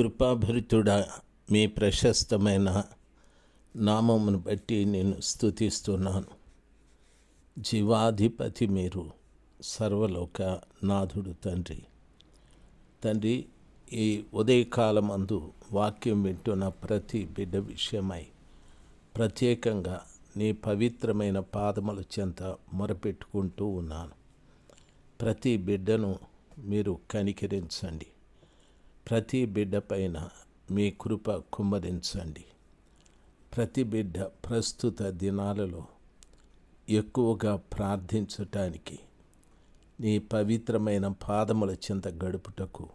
కృపాభరితుడా మీ ప్రశస్తమైన నామమును బట్టి నేను స్థుతిస్తున్నాను జీవాధిపతి మీరు సర్వలోక నాథుడు తండ్రి. తండ్రి ఈ ఉదయకాలమందు వాక్యం వింటున్న ప్రతి బిడ్డ విషయమై ప్రత్యేకంగా నీ పవిత్రమైన పాదముల చెంత మొరపెట్టుకుంటూ ఉన్నాను. ప్రతి బిడ్డను మీరు కనికరించండి. ప్రతి బిడ్డ పైన మీ కృప కుమ్మరించండి. ప్రతి బిడ్డ ప్రస్తుత దినాలలో ఎక్కువగా ప్రార్థించటానికి నీ పవిత్రమైన పాదముల చింత గడుపుటకు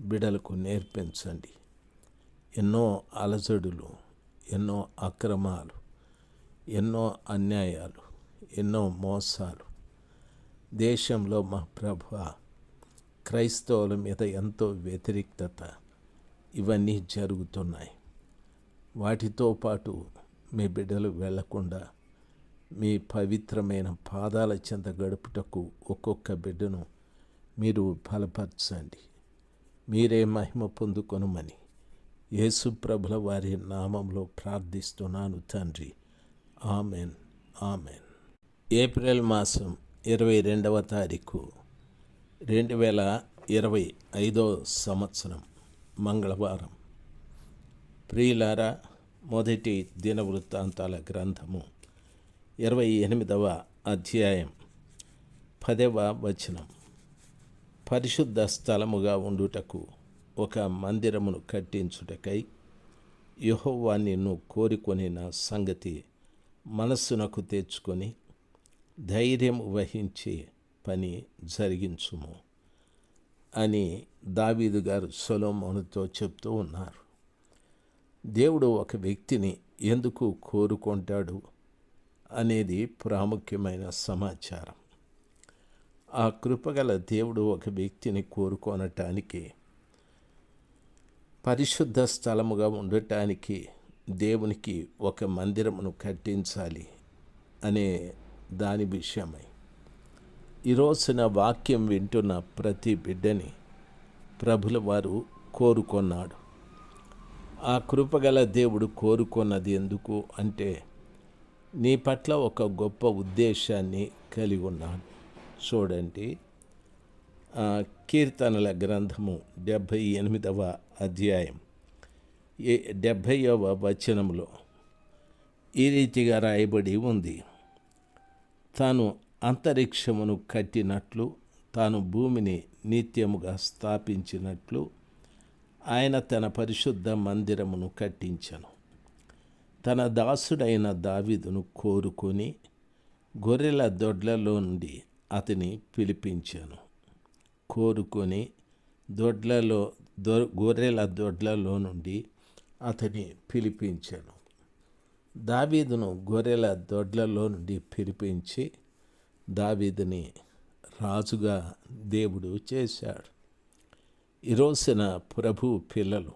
బిడలకు నేర్పించండి. ఎన్నో అలజడులు ఎన్నో అక్రమాలు ఎన్నో అన్యాయాలు ఎన్నో మోసాలు దేశంలో మా ప్రభు క్రైస్తవుల మీద ఎంతో వ్యతిరేక్తత ఇవన్నీ జరుగుతున్నాయి. వాటితో పాటు మీ బిడ్డలు వెళ్ళకుండా మీ పవిత్రమైన పాదాల చెంత గడుపుటకు ఒక్కొక్క బిడ్డను మీరు బలపరచండి. మీరే మహిమ పొందుకొనమని యేసు ప్రభుల వారి నామంలో ప్రార్థిస్తున్నాను తండ్రి. ఆమెన్. ఆమెన్. ఏప్రిల్ మాసం ఇరవై రెండవ తారీఖు. రెండు వేల ఇరవై ఐదో సంవత్సరం మంగళవారం. ప్రియులారా మొదటి దినవృత్తాంతాల గ్రంథము ఇరవై ఎనిమిదవ అధ్యాయం పదవ వచనం. పరిశుద్ధ స్థలముగా ఉండుటకు ఒక మందిరమును కట్టించుటకై యహోవా నిన్ను కోరుకొనిన సంగతి మనస్సునకు తెచ్చుకొని ధైర్యం వహించి పని జరిగించుము అని దావీదు గారు సొలోమోనుతో చెప్తూ ఉన్నారు. దేవుడు ఒక వ్యక్తిని ఎందుకు కోరుకుంటాడు అనేది ప్రాముఖ్యమైన సమాచారం. ఆ కృపగల దేవుడు ఒక వ్యక్తిని కోరుకోనటానికి పరిశుద్ధ స్థలముగా ఉండటానికి దేవునికి ఒక మందిరమును కట్టించాలి అనే దాని విషయమై ఈరోజున వాక్యం వింటున్న ప్రతి బిడ్డని ప్రభుల వారు కోరుకొన్నాడు. ఆ కృపగల దేవుడు కోరుకున్నది ఎందుకు అంటే నీ పట్ల ఒక గొప్ప ఉద్దేశాన్ని కలిగి ఉన్నాడు. చూడండి కీర్తనల గ్రంథము డెబ్భై ఎనిమిదవ అధ్యాయం ఏ డెబ్భైవ వచనంలో ఈ రీతిగా రాయబడి ఉంది. తాను అంతరిక్షమును కట్టినట్లు తాను భూమిని నిత్యముగా స్థాపించినట్లు ఆయన తన పరిశుద్ధ మందిరమును కట్టించను. తన దాసుడైన దావిదును కోరుకొని గొర్రెల దొడ్లలో నుండి అతని పిలిపించాను. కోరుకొని దొడ్లలో దొ గొర్రెల దొడ్లలో నుండి అతని పిలిపించాను. దావీదును గొర్రెల దొడ్లలో నుండి పిలిపించి దావీదిని రాజుగా దేవుడు చేశాడు. ఈరోజున ప్రభు పిల్లలు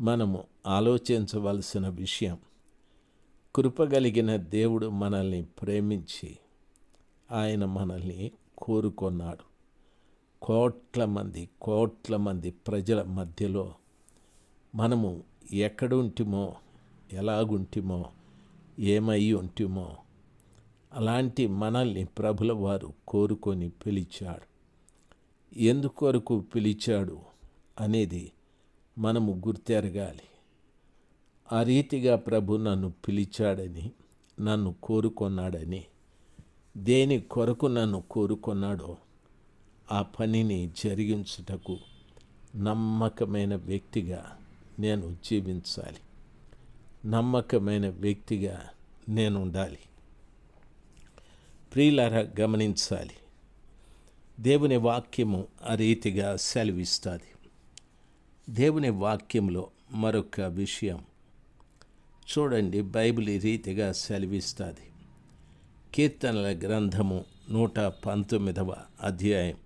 మనము ఆలోచించవలసిన విషయం కృపగలిగిన దేవుడు మనల్ని ప్రేమించి ఆయన మనల్ని కోరుకున్నాడు. కోట్ల మంది కోట్ల మంది ప్రజల మధ్యలో మనము ఎక్కడుంటిమో ఎలాగుంటిమో ఏమై ఉంటిమో అలాంటి మనల్ని ప్రభుల వారు కోరుకొని పిలిచాడు. ఎందుకొరకు పిలిచాడు అనేది మనము గుర్తెరగాలి. ఆ రీతిగా ప్రభు నన్ను పిలిచాడని నన్ను కోరుకున్నాడని దేని కొరకు నన్ను కోరుకున్నాడో ఆ పనిని జరిగించుటకు నమ్మకమైన వ్యక్తిగా నేను జీవించాలి. నమ్మకమైన వ్యక్తిగా నేను ఉండాలి. ప్రియులార గమనించాలి. దేవుని వాక్యము ఆ రీతిగా సెలవిస్తుంది. దేవుని వాక్యంలో మరొక విషయం చూడండి బైబిల్ ఈ రీతిగా సెలవిస్తుంది. కీర్తనల గ్రంథము నూట పంతొమ్మిదవ అధ్యాయం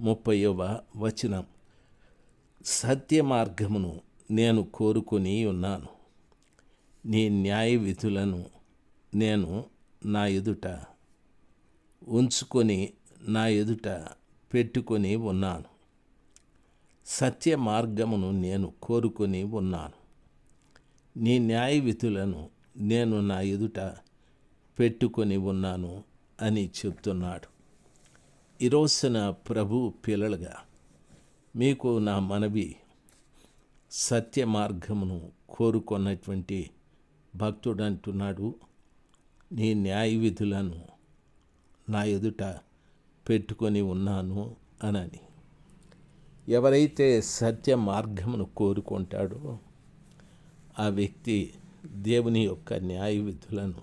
ముప్పైవ వచనం. సత్య మార్గమును నేను కోరుకొని ఉన్నాను. నీ న్యాయ విధులను నేను నా ఎదుట ఉంచుకొని నా ఎదుట పెట్టుకొని ఉన్నాను. సత్య మార్గమును నేను కోరుకొని ఉన్నాను. నీ న్యాయ విధులను నేను నా ఎదుట పెట్టుకొని ఉన్నాను అని చెప్తున్నాడు. ఈరోజున ప్రభు పిల్లలుగా మీకు నా మనవి సత్య మార్గమును కోరుకున్నటువంటి భక్తుడు అంటున్నాడు నీ న్యాయ విధులను నా ఎదుట పెట్టుకొని ఉన్నాను అనని. ఎవరైతే సత్య మార్గమును కోరుకుంటాడో ఆ వ్యక్తి దేవుని యొక్క న్యాయ విధులను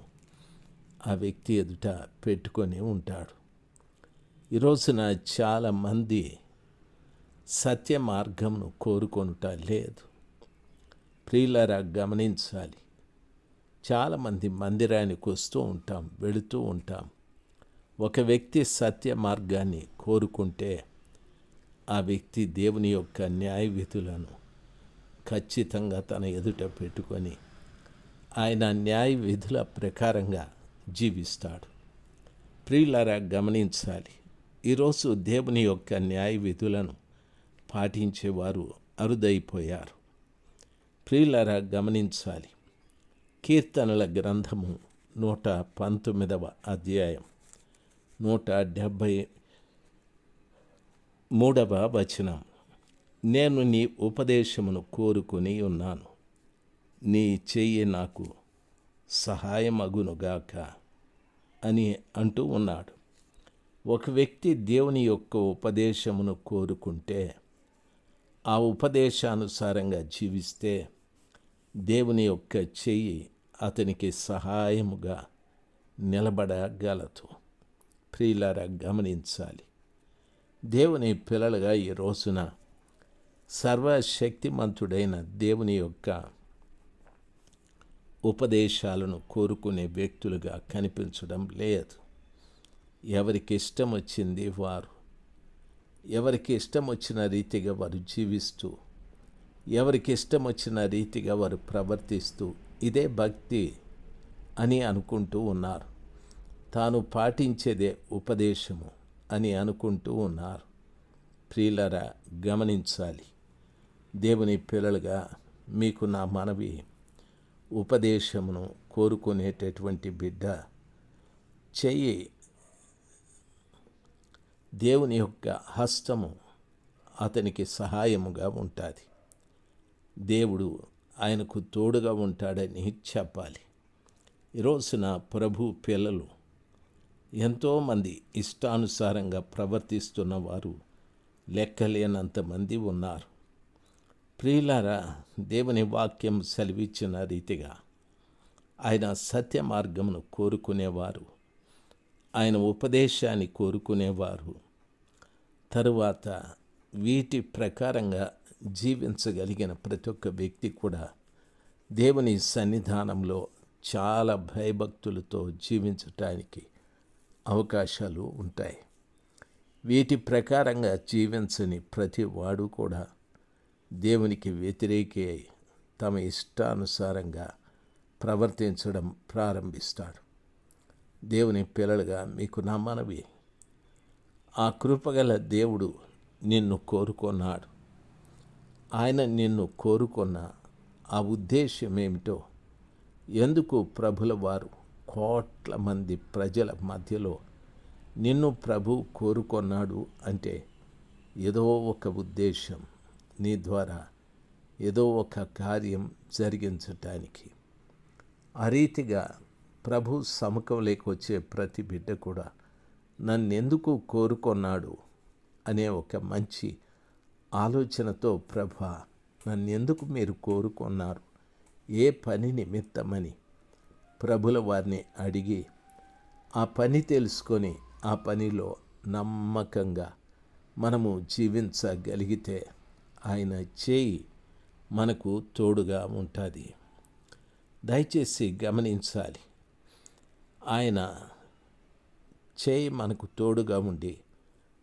ఆ వ్యక్తి ఎదుట పెట్టుకొని ఉంటాడు. ఈరోజున చాలామంది సత్య మార్గమును కోరుకొనుట లేదు. ప్రియులరా గమనించాలి. చాలామంది మందిరానికి వస్తూ ఉంటాం వెళుతూ ఉంటాం. ఒక వ్యక్తి సత్య మార్గాన్ని కోరుకుంటే ఆ వ్యక్తి దేవుని యొక్క న్యాయ విధులను ఖచ్చితంగా తన ఎదుట పెట్టుకొని ఆయన న్యాయ విధుల ప్రకారంగా జీవిస్తాడు. ప్రియులరా గమనించాలి. ఈరోజు దేవుని యొక్క న్యాయ విధులను పాటించేవారు అరుదైపోయారు. ప్రియులరా గమనించాలి. కీర్తనల గ్రంథము నూట పంతొమ్మిదవ అధ్యాయం. నూట డెబ్భై మూడవ వచనం. నేను నీ ఉపదేశమును కోరుకుని ఉన్నాను. నీ చెయ్యి నాకు సహాయమగునుగాక అని అంటూ ఉన్నాడు. ఒక వ్యక్తి దేవుని యొక్క ఉపదేశమును కోరుకుంటే ఆ ఉపదేశానుసారంగా జీవిస్తే దేవుని యొక్క చెయ్యి అతనికి సహాయముగా నిలబడగలదు. ప్రియులారా గమనించాలి. దేవుని పిల్లలుగా ఈ రోజున సర్వశక్తిమంతుడైన దేవుని యొక్క ఉపదేశాలను కోరుకునే వ్యక్తులుగా కనిపించడం లేదు. ఎవరికి ఇష్టం వచ్చింది వారు ఎవరికి ఇష్టం వచ్చిన రీతిగా వారు జీవిస్తూ ఎవరికి ఇష్టం వచ్చిన రీతిగా వారు ప్రవర్తిస్తూ ఇదే భక్తి అని అనుకుంటూ ఉన్నారు. తాను పాటించేదే ఉపదేశము అని అనుకుంటూ ఉన్నారు. ప్రియులరా గమనించాలి. దేవుని పిల్లలుగా మీకు నా మనవి ఉపదేశమును కోరుకునేటటువంటి బిడ్డ చెయ్యి దేవుని యొక్క హస్తము అతనికి సహాయముగా ఉంటుంది. దేవుడు ఆయనకు తోడుగా ఉంటాడని చెప్పాలి. ఈరోజున ప్రభు పిల్లలు ఎంతోమంది ఇష్టానుసారంగా ప్రవర్తిస్తున్న వారు లెక్కలేనంతమంది ఉన్నారు. ప్రియులారా దేవుని వాక్యం సెలవిచ్చిన రీతిగా ఆయన సత్య మార్గమును కోరుకునేవారు. ఆయన ఉపదేశాన్ని కోరుకునేవారు. తరువాత వీటి ప్రకారంగా జీవించగలిగిన ప్రతి ఒక్క వ్యక్తి కూడా దేవుని సన్నిధానంలో చాలా భయభక్తులతో జీవించటానికి అవకాశాలు ఉంటాయి. వీటి ప్రకారంగా జీవించని ప్రతి వాడు కూడా దేవునికి వ్యతిరేకి అయి తమ ఇష్టానుసారంగా ప్రవర్తించడం ప్రారంభిస్తాడు. దేవుని పిల్లలుగా మీకు నా మనవి ఆ కృపగల దేవుడు నిన్ను కోరుకున్నాడు. ఆయన నిన్ను కోరుకున్న ఆ ఉద్దేశ్యమేమిటో ఏమిటో ఎందుకు ప్రభుల వారు కోట్ల మంది ప్రజల మధ్యలో నిన్ను ప్రభు కోరుకున్నాడు అంటే ఏదో ఒక ఉద్దేశం నీ ద్వారా ఏదో ఒక కార్యం జరిగించటానికి. ఆ రీతిగా ప్రభు సముఖంలోకి వచ్చే ప్రతి బిడ్డ కూడా నన్నెందుకు కోరుకున్నాడు అనే ఒక మంచి ఆలోచనతో ప్రభ నన్నెందుకు మీరు కోరుకున్నారు? ఏ పని నిమిత్తమని ప్రభుల వారిని అడిగి ఆ పని తెలుసుకొని ఆ పనిలో నమ్మకంగా మనము జీవించగలిగితే ఆయన చేయి మనకు తోడుగా ఉంటుంది. దయచేసి గమనించాలి. ఆయన చేయి మనకు తోడుగా ఉండి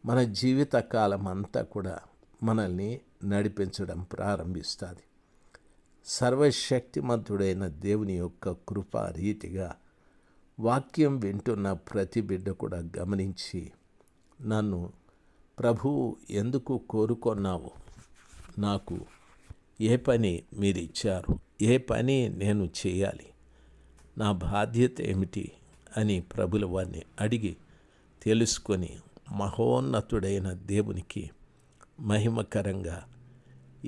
మన జీవిత కాలం అంతా కూడా మనల్ని నడిపించడం ప్రారంభిస్తుంది. సర్వశక్తిమంతుడైన దేవుని యొక్క కృప రీతిగా వాక్యం వింటున్న ప్రతి బిడ్డ కూడా గమనించి నన్ను ప్రభువు ఎందుకు కోరుకొన్నావు? నాకు ఏ పని మీరు ఇచ్చారు ఏ పని నేను చేయాలి? నా బాధ్యత ఏమిటి? అని ప్రభుల వారిని అడిగి తెలుసుకొని మహోన్నతుడైన దేవునికి మహిమకరంగా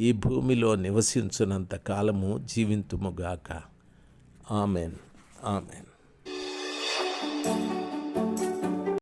ఈ భూమిలో నివసించినంత కాలము జీవింతుముగాక ఆమెన్. ఆమెన్.